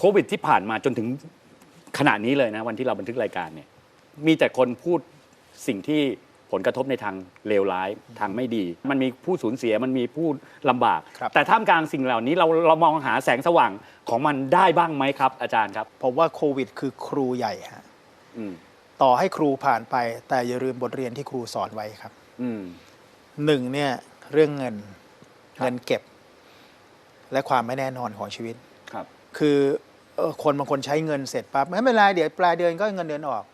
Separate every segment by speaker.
Speaker 1: โควิดที่ผ่านมาจนถึงขณะนี้เลยนะวันที่เราบันทึกรายการเนี่ยมีแต่คนพูดสิ่งที่ผลกระทบในทางเลวร้ายทางไม่ดี มันมีผู้สูญเสียมันมีผู้ลำบาก
Speaker 2: ครับ
Speaker 1: แต่ท่ามกลางสิ่งเหล่านี้เราเรามองหาแสงสว่างของมันได้บ้างไหมครับ อาจารย์ครับ
Speaker 2: ผมว่าโควิด คือครูใหญ่ฮะ
Speaker 1: อืม
Speaker 2: ต่อให้ครูผ่านไป แต่อย่าลืมบทเรียนที่ครูสอนไว้ครับ
Speaker 1: อืม
Speaker 2: หนึ่งเนี่ยเรื่องเงิน
Speaker 1: ครับ
Speaker 2: เงินเก็บ และความไม่แน่นอนของชีวิต
Speaker 1: ครับ
Speaker 2: คือเอ่อคนบางคนใช้เงินเสร็จปั๊บไม่เป็นไรเดี๋ยวปลายเดือนก็เงินเดือนออก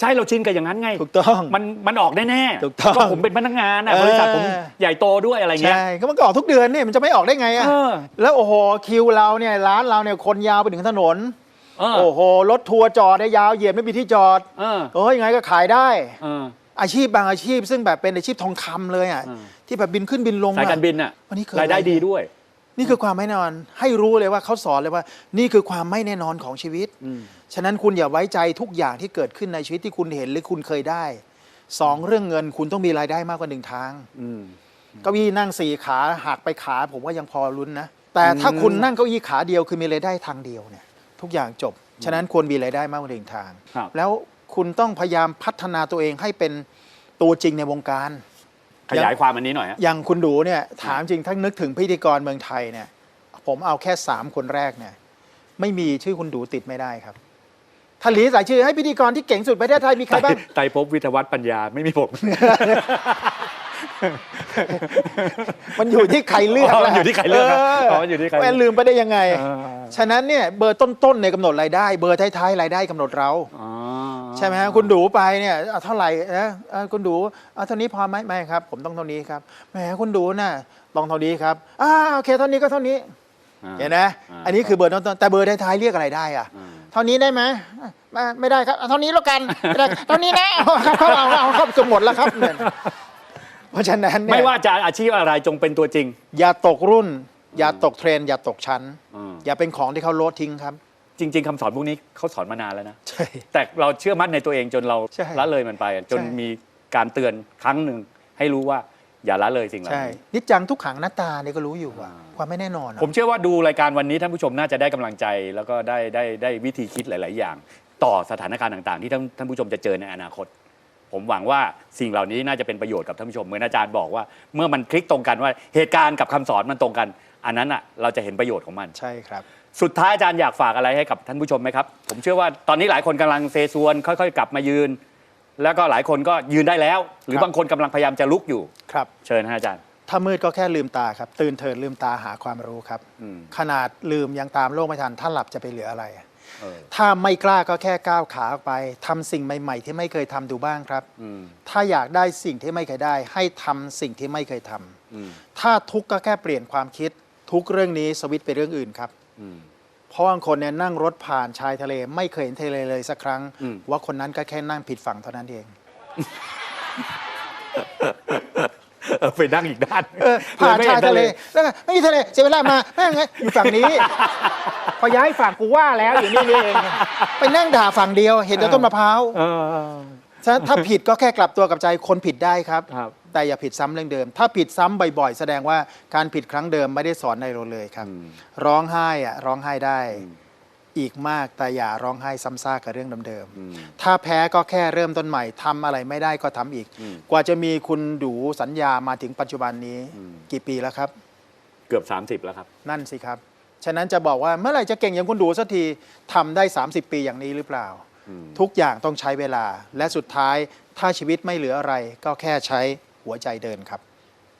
Speaker 1: ใช่เราชินกับอย่างนั้นไง
Speaker 2: ถูกต้อง
Speaker 1: มันมันออกแน่ๆ
Speaker 2: ถูกต้อง
Speaker 1: ก็ผมเป็นพนักงานนะ
Speaker 2: เออ
Speaker 1: บริษัทผมใหญ่โตด้วยอะไรเงี้ย
Speaker 2: ใช่ก็มันก็ออกทุกเดือนเนี่ยมันจะไม่ออกได้ไงอะ
Speaker 1: เออ
Speaker 2: แล้วโอ้โหคิวเราเนี่ยร้านเราเนี่ยคนยาวไปถึงถนน
Speaker 1: เออ
Speaker 2: โอ้โหรถทัวร์จอดได้ยาวเหยียดไม่มีที่จอด
Speaker 1: เออ
Speaker 2: โอ้ยยังไงก็ขายได้
Speaker 1: เออ
Speaker 2: อาชีพบางอาชีพ ซึ่งแบบเป็นอาชีพทองคำเลยอะ
Speaker 1: อืม
Speaker 2: ที่แบบบินขึ้นบินลง
Speaker 1: สาย
Speaker 2: อะ
Speaker 1: การบินอะ
Speaker 2: วันนี้เกิด
Speaker 1: รายได้
Speaker 2: อะไร
Speaker 1: ดีด้วย
Speaker 2: นี่คือความไม่แน่นอนให้รู้เลยว่าเขาสอนเลยว่า นี่คือความไม่แน่นอนของชีวิต
Speaker 1: อืม
Speaker 2: ฉะนั้นคุณอย่าไว้ใจทุกอย่างที่เกิดขึ้นในชีวิตที่คุณเห็นหรือคุณเคยได้สองเรื่องเงินคุณต้องมีรายได้มากกว่าหนึ่งทาง
Speaker 1: อืม
Speaker 2: เก้าอี้นั่งสี่ขาหักไปขาผมว่ายังพอลุ้นนะ แต่ถ้าคุณนั่งเก้าอี้ขาเดียวคือมีรายได้ทางเดียวเนี่ย ทุกอย่างจบ ฉะนั้นควรมีรายได้มากกว่าหนึ่งทาง
Speaker 1: ครับ
Speaker 2: แล้วคุณต้องพยายามพัฒนาตัวเองให้เป็นตัวจริงในวงการ
Speaker 1: ขยายความอันนี้หน่อยฮะ
Speaker 2: อย่างคุณดูเนี่ยถามจริงถ้านึกถึงพิธีกรเมืองไทยเนี่ยผมเอาแค่สามคนแรกเนี่ยไม่มีชื่อคุณดูติดไม่ได้ครับถ้าหลีสายชื่อให้พิธีกรที่เก่งสุดประเทศไทยมีใครบ้าง
Speaker 1: ไตรภพวิทยาวัฒน์ปัญญาไม่มีผม
Speaker 2: มันอยู่ที่ใครเลือก
Speaker 1: อ๋อ
Speaker 2: แหละ
Speaker 1: มันอยู่ที่ใครเลือกครับอ๋อมันอยู่ที่ใครเลือก
Speaker 2: แม่ลืมไปได้ยังไง
Speaker 1: อ่า
Speaker 2: ฉะนั้นเนี่ยเบอร์ต้นๆในยกำหนดรายได้ เบอร์ท้ายๆรายได้กำหนดเรา
Speaker 1: อ๋อ
Speaker 2: ใช่ไหมฮะคุณดูไปเนี่ยเอาเท่าไหร่นะเอ่อคุณดูเอาเท่านี้พอไหมไม่ครับ ผมต้องเท่านี้ครับแหมคุณดูน่ะต้องเท่านี้ครับอ่าโอเคเท่านี้ก็เท่านี้
Speaker 1: อ่า
Speaker 2: เห็นไหม
Speaker 1: อ่า
Speaker 2: อันนี้คือเบอร์ต้นๆแต่เบอร์ท้ายๆเรียกอะไรได้อะ
Speaker 1: อ่า
Speaker 2: เท่านี้ได้ไหมไม่ไม่ได้ครับเอาเท่านี้แล้วกันไม่ได้เท่านี้นะเอาครับเขาเอาเอาครับจนหมดแล้วครับเนี่ยเพราะฉะนั้นเนี่ย
Speaker 1: ไม่ว่าจะอาชีพอะไรจงเป็นตัวจริง
Speaker 2: อย่าตกรุ่น อย่าตกเทรนด์อย่าตกชั้น
Speaker 1: อืม
Speaker 2: อย่าเป็นของที่เขาโลดทิ้งครับ
Speaker 1: จริง ๆคำสอนพวกนี้เขาสอนมานานแล้วนะ
Speaker 2: ใช่
Speaker 1: แต่เราเชื่อมั่นในตัวเองจนเรา
Speaker 2: ใช่
Speaker 1: ละเลยมันไปจน
Speaker 2: ใช่
Speaker 1: มีการเตือนครั้งหนึ่งให้รู้ว่าอย่าละเลยสิ่งเหล่า
Speaker 2: ใช่
Speaker 1: นี้
Speaker 2: นิจจังทุกขังหน้าตาเนี่ยก็รู้อยู่ว่า
Speaker 1: อ่า
Speaker 2: ความไม่แน่นอนอะ
Speaker 1: ผมเชื่อว่าดูรายการวันนี้ท่านผู้ชมน่าจะได้กำลังใจ แล้วก็ได้ได้ได้วิธีคิดหลาย ๆ อย่าง ต่อสถานการณ์ต่างๆ ที่ท่านท่านผู้ชมจะเจอในอนาคต ผมหวังว่าสิ่งเหล่านี้น่าจะเป็นประโยชน์กับท่านผู้ชมเหมือนอาจารย์บอกว่า เมื่อมันคลิกตรงกันว่าเหตุการณ์กับคำสอนมันตรงกัน อันนั้นอะเราจะเห็นประโยชน์ของมัน
Speaker 2: ใช่ครับ
Speaker 1: สุดท้ายอาจารย์อยากฝากอะไรให้กับท่านผู้ชมไหมครับ ผมเชื่อว่าตอนนี้หลายคนกำลังเซซวน ค่อยๆ กลับมายืน แล้วก็หลายคนก็ยืนได้แล้ว หรือ
Speaker 2: ครับ
Speaker 1: บางคนกำลังพยายามจะลุกอยู่
Speaker 2: ครับ
Speaker 1: เชิญฮะอาจารย์
Speaker 2: ถ้ามืดก็แค่ลืมตาครับ ตื่นเถิดลืมตาหาความรู้ครับ
Speaker 1: อืม
Speaker 2: ขนาดลืมยังตามโลกไม่ทัน ถ้าหลับจะไปเหลืออะไร
Speaker 1: เออ
Speaker 2: ถ้าไม่กล้าก็แค่ก้าวขาออกไปทำสิ่งใหม่ ๆ ที่ไม่เคยทำดูบ้างครับ
Speaker 1: อืม
Speaker 2: ถ้าอยากได้สิ่งที่ไม่เคยได้ ให้ทำสิ่งที่ไม่เคยทำ
Speaker 1: อืม
Speaker 2: ถ้าทุกข์ก็แค่เปลี่ยนความคิด ทุกเรื่องนี้สวิตช์ไปเรื่องอื่นครับ
Speaker 1: อืม
Speaker 2: เพราะบางคนเนี่ยนั่งรถผ่านชายทะเล ไม่เคยเห็นทะเลเลยสักครั้ง
Speaker 1: อืม
Speaker 2: ว่าคนนั้นก็แค่นั่งผิดฝั่งเท่านั้นเอง
Speaker 1: เออไปนั่งอีกด้าน
Speaker 2: เออผ่าน
Speaker 1: ไม่
Speaker 2: ชาย
Speaker 1: ห็
Speaker 2: ทะเลแล้วก็ไม่มีทะเลเสียเวลามาแม่งไงอยู่ฝั่งนี้ พอย้ายฝั่งกูว่าแล้วอยู่นี่นี่เองไปนั่งด่าฝั่งเดียว เห็นแต่ต้นมะพร้าว
Speaker 1: เออ
Speaker 2: ถ้าถ้าผิดก็แค่กลับตัวกลับใจคนผิดได้ครับ
Speaker 1: ครับ
Speaker 2: แต่อย่าผิดซ้ำเรื่องเดิม ถ้าผิดซ้ำบ่อยๆ แสดงว่าการผิดครั้งเดิมไม่ได้สอนในเราเลยครับ
Speaker 1: อืม
Speaker 2: ร้องไห้อะร้องไห้ได้
Speaker 1: อืม
Speaker 2: อีกมากแต่อย่าร้องไห้ซ้ำซากกับเรื่องเดิม
Speaker 1: อืม
Speaker 2: ๆถ้าแพ้ก็แค่เริ่มต้นใหม่ทำอะไรไม่ได้ก็ทำอีก
Speaker 1: อืม
Speaker 2: กว่าจะมีคุณดูสัญญามาถึงปัจจุบันนี้
Speaker 1: อืม
Speaker 2: กี่ปีแล้วครับ
Speaker 1: เกือบ 30 แล้วครับ
Speaker 2: นั่นสิครับ ฉะนั้นจะบอกว่าเมื่อไหร่จะเก่งอย่างคุณดูสักทีทำได้ 30 ปีอย่างนี้หรือเปล่า
Speaker 1: อืม
Speaker 2: ทุกอย่างต้องใช้เวลา และสุดท้ายถ้าชีวิตไม่เหลืออะไร ก็แค่ใช้หัวใจเดินครับ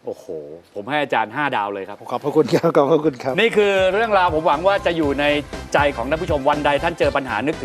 Speaker 1: โอ้โห ผมให้อาจารย์ 5 ดาวเลยครับ
Speaker 2: ขอบพระคุณครับขอบพระคุณครับ
Speaker 1: นี่คือเรื่องราวผมหวังว่าจะอยู่ในใจของท่านผู้ชมวันใดท่านเจอปัญหานึกถึง